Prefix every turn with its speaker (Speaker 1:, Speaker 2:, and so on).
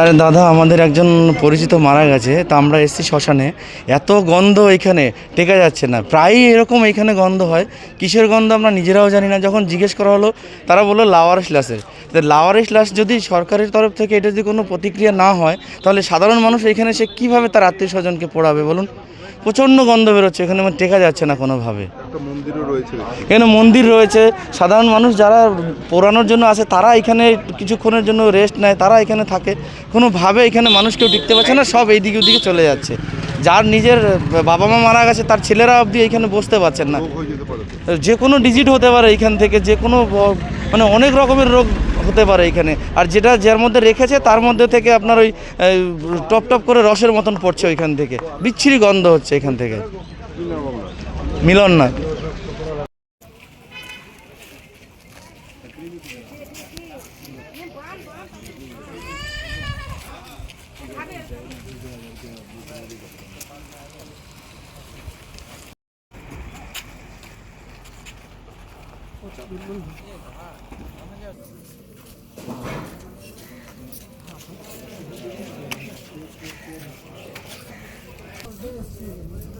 Speaker 1: আরে দাদা, আমাদের একজন পরিচিত মারা গেছে, তা আমরা এসছি শ্মশানে। এত গন্ধ এখানে, টেকা যাচ্ছে না। প্রায়ই এরকম এখানে গন্ধ হয়। কিসের গন্ধ আমরা নিজেরাও জানি না। যখন জিজ্ঞেস করা হলো, তারা বলল লাওয়ারিস লাশের লাওয়ারিস লাশ যদি সরকারের তরফ থেকে এটা যদি কোনো প্রতিক্রিয়া না হয়, তাহলে সাধারণ মানুষ এখানে সে কীভাবে তার আত্মীয় স্বজনকে পড়াবে বলুন? প্রচণ্ড গন্ধ বেরোচ্ছে এখানে আমার টেকা যাচ্ছে না কোনোভাবে। এখানে মন্দির রয়েছে সাধারণ মানুষ যারা পোড়ানোর জন্য আসে তারা এখানে কিছুক্ষণের জন্য রেস্ট নেয় তারা এখানে থাকে। কোনোভাবে এখানে মানুষ কেউ টিকতে পারছে না সব এইদিকে ওদিকে চলে যাচ্ছে। যার নিজের বাবা মা মারা গেছে তার ছেলেরা অবধি এখানে বসতে পারছেন না। যে কোনো ডিজিট হতে পারে এখান থেকে যে কোনো মানে অনেক রকমের রোগ হতে পারে এখানে। আর যেটা যার মধ্যে রেখেছে, তার মধ্যে থেকে আপনার ওই টপ টপ করে রসের মতন পড়ছে ওইখান থেকে। বিচ্ছিরি গন্ধ হচ্ছে এখান থেকে। মিলন না Thank you.